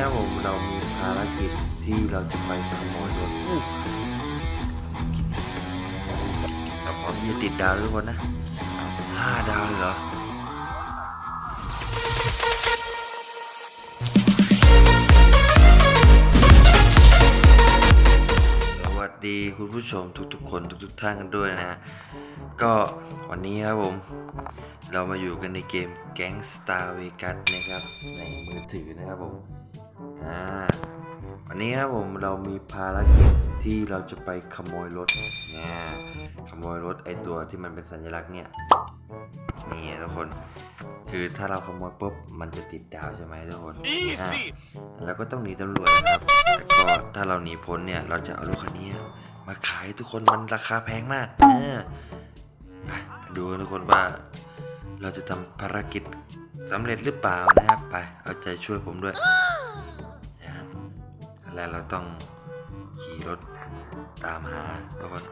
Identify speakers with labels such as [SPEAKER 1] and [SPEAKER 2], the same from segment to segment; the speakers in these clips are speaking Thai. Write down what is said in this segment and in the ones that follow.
[SPEAKER 1] ครับผมเรามีภารกิจที่เราจะไปขโมยรถอู้เราพอมที่จะติดดาวทุกคนนะห้าดาวเลยเหรอสวัสดีคุณผู้ชมทุกๆคนทุกๆท่านกันด้วยนะฮะ ก็วันนี้ครับผม เรามาอยู่กันในเกม Gangstar Vegas นะครับ ในมือถือนะครับผม อ่าวันนี้ครับผมเรามีภารกิจที่เราจะไปขโมยรถเนี่ยขโมยรถไอตัวที่มันเป็นสัญลักษณ์เนี่ยนี่ทุกคน คือถ้าเราขโมยปุ๊บมันจะติดดาวใช่ไหมทุกคนอ่าแล้วก็ต้องหนีตำรวจนะครับแล้วก็ถ้าเราหนีพ้นเนี่ยเราจะเอารถคันนี้มาขายทุกคนมันราคาแพงมากเออไปดูกันทุกคนว่า เราจะทำภารกิจสำเร็จหรือเปล่านะครับไป เอาใจช่วยผมด้วยนะฮะ แล้วเราต้องขี่รถตามหาทุกคน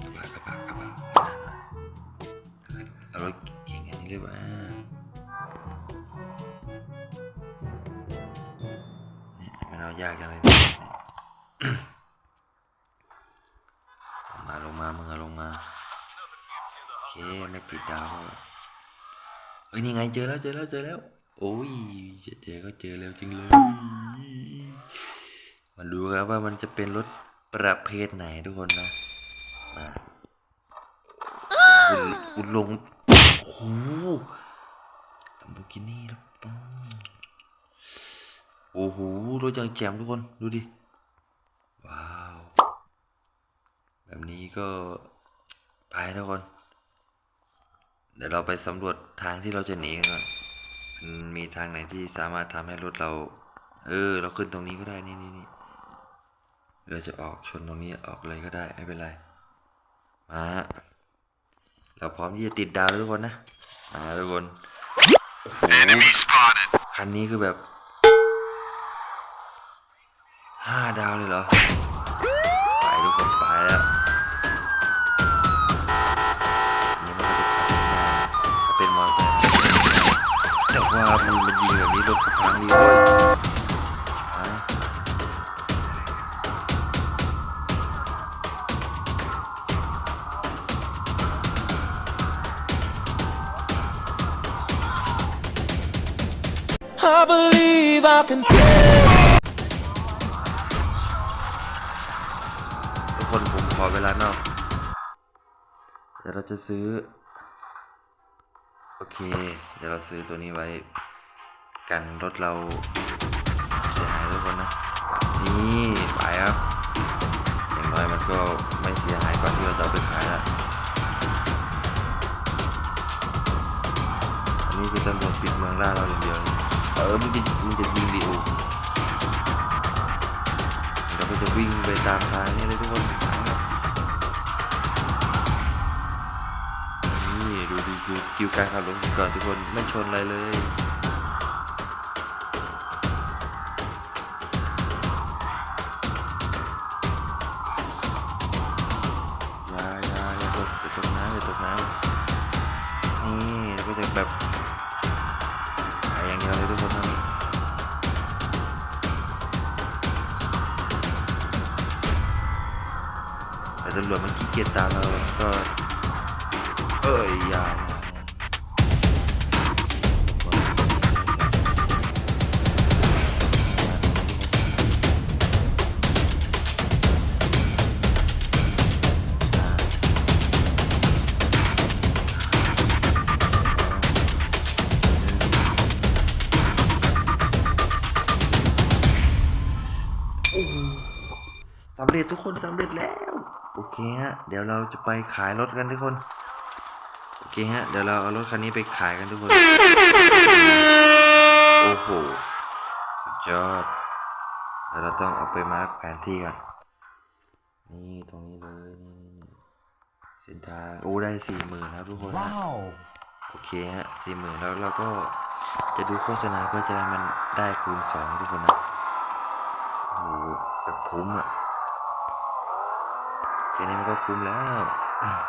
[SPEAKER 1] กระบะกระบะกระบะเอารถเก่งอันนี้เลยว่าเนี่ยมันเอายากจังเลยนี่ยลงมาลงมามึงอะลงมา โอเค ไม่ติดดาวก็เฮ้ย นี่ไงเจอแล้วเจอแล้วเจอแล้ว โอ้ยจะเจอก็เจอแล้วจริงเลยมาดูกันว่ามันจะเป็นรถประเภทไหนทุกคนนะมาคุณคุณลงโอ้โหลัมโบกินี่แล้วป้องโอ้โหรถยังแจ่มทุกคนดูดิ ว้าว แบบนี้ก็ไปทุกคน เดี๋ยวเราไปสำรวจทางที่เราจะหนีกันก่อนมันมีทางไหนที่สามารถทำให้รถเรา เออ เราขึ้นตรงนี้ก็ได้นี่นี่นี่เราจะออกชนตรงนี้ออกเลยก็ได้ไม่เป็นไรมาเราพร้อมที่จะติดดาวแล้วทุกคนนะมาทุกคนคันนี้คือแบบห้าดาวเลยเหรอ ว่ามันมันยิงแบบนี้รถก็พังดีด้วยฮะทุกคนผมขอเวลานอกเดี๋ยวเราจะซื้อ เค เดี๋ยวเราซื้อตัวนี้ไว้ กันรถเราเสียหายทุกคนนะ นี่ไปครับ อย่างน้อยมันก็ไม่เสียหายก่อนที่เราจะไปขายละอันนี้คือตำรวจปิดเมืองล่าเราอย่างเดียว เออมันจะมันจะยิงดิโอเราก็จะวิ่งไปตามทางนี่เลยทุกคน ครับนี่ดูดูดูสกิลการขับรถก่อนทุกคนไม่ชนอะไรเลยยายาอย่าตกอย่าตกน้ำอย่าตกน้ำนี่ก็จะแบบไปอย่างเดียวเลยทุกคนนนี้แต่ตำรวจมันขี้เกียจตามเราก็เอ้ยย่าำเร็จทุกคนสำเร็จแล้ว โอเคฮะ เดี๋ยวเราจะไปขายรถกันทุกคน โอเคฮะ เดี๋ยวเราเอารถคันนี้ไปขายกันทุกคน โอ้โห สุดยอดเดี๋ยวเราต้องเอาไปมาร์กแผนที่ก่อน นี่ตรงนี้เลยนี่เส้นทาง โอ้ได้สี่หมื่นครับทุกคนโอเคฮะสี่หมื่นแล้วเราก็จะดูโฆษณาเพื่อจะให้มันได้คูณสองทุกคนนะโอ้โหแบบคุ้มอะ แค่นี้มันก็คุ้มแล้ว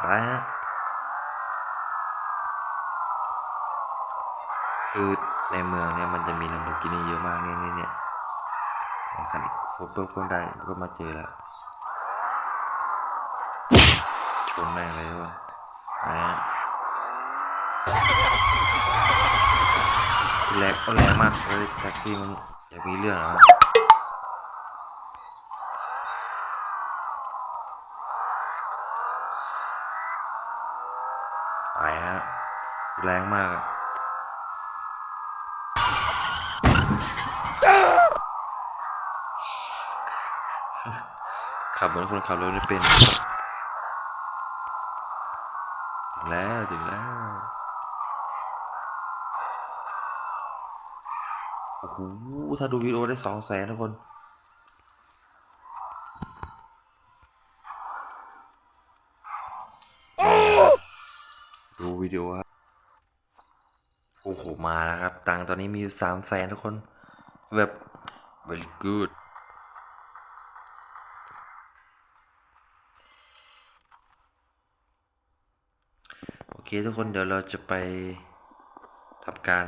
[SPEAKER 1] ไปฮะคือในเมืองเนี่ยมันจะมีลัมโบกินีเยอะมากเนี่ยเนี่ยเนี่ยคันโคเปิลคนได้ก็มาเจอแล้วชนแม่งเลยว่ะนะแรงก็แรงมากเลยแท็กซี่มันอยากมีเรื่องเหรอ ไปฮะ แรงมากขับเหมือนคนขับรถไม่เป็นถึงแล้วถึงแล้ว โอ้โห ถ้าดูวิดีโอได้สองแสนทุกคน ดูวิดีโอครับ โอ้โห มาแล้วครับ ตังตอนนี้มีอยู่สามแสนทุกคน แบบ very good โอเคทุกคนเดี๋ยวเราจะไปทำการ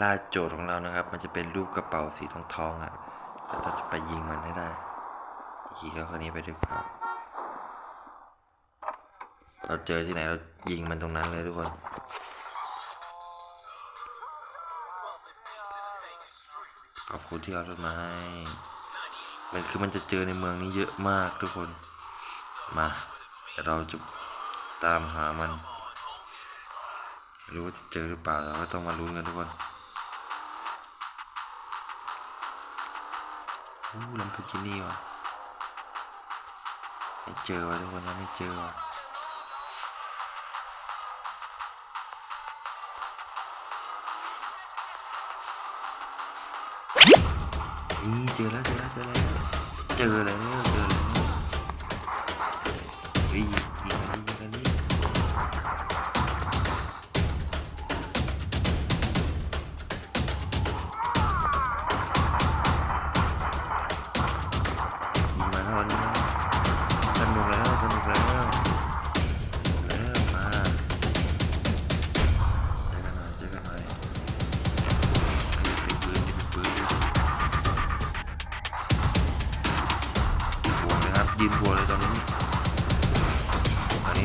[SPEAKER 1] ล่าโจทย์ของเรานะครับ มันจะเป็นรูปกระเป๋าสีทองทองๆอะเราจะไปยิงมันให้ได้ขี่เขาคนนี้ไปด้วยครับ เราเจอที่ไหนเรายิงมันตรงนั้นเลยทุกคน ขอบคุณที่เอารถมาให้มันคือมันจะเจอในเมืองนี้เยอะมากทุกคน มาเราจะตามหามันไม่รู้ว่าจะเจอหรือเปล่าเราก็ต้องมาลุ้นกันทุกคนอู้ลัมโบกินี่วะไม่เจอวะทุกคนนะไม่เจอวะ เจอแล้วเจอแล้วเจอแล้วเจอแล้วเจอ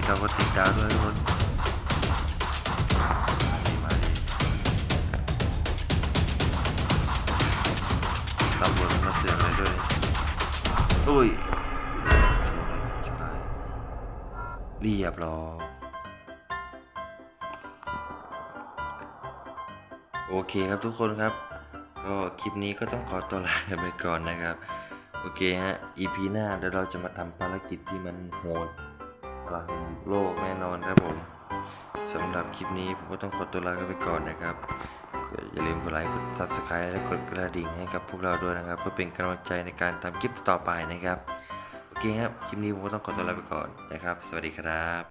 [SPEAKER 1] เราก็ติดดาวด้วยทุกคนมาดิมาดิตำรวจมาเสือกอะไรด้วย อุ้ยชิบหายเรียบร้อยโอเคครับทุกคนครับ ก็คลิปนี้ก็ต้องขอตัวลากันไปก่อนนะครับ โอเคฮะ EP หน้าเดี๋ยวเราจะมาทำภารกิจที่มันโหด กลางโลกแน่นอนครับผมสำหรับคลิปนี้ผมก็ต้องขอตัวลาไปก่อนนะครับอย่าลืมกดไลค์กด Subscribe และกดกระดิ่งให้กับพวกเราด้วยนะครับ เพื่อเป็นกำลังใจในการทำคลิปต่อไปนะครับ โอเคครับ คลิปนี้ผมก็ต้องขอตัวลาไปก่อนนะครับ สวัสดีครับ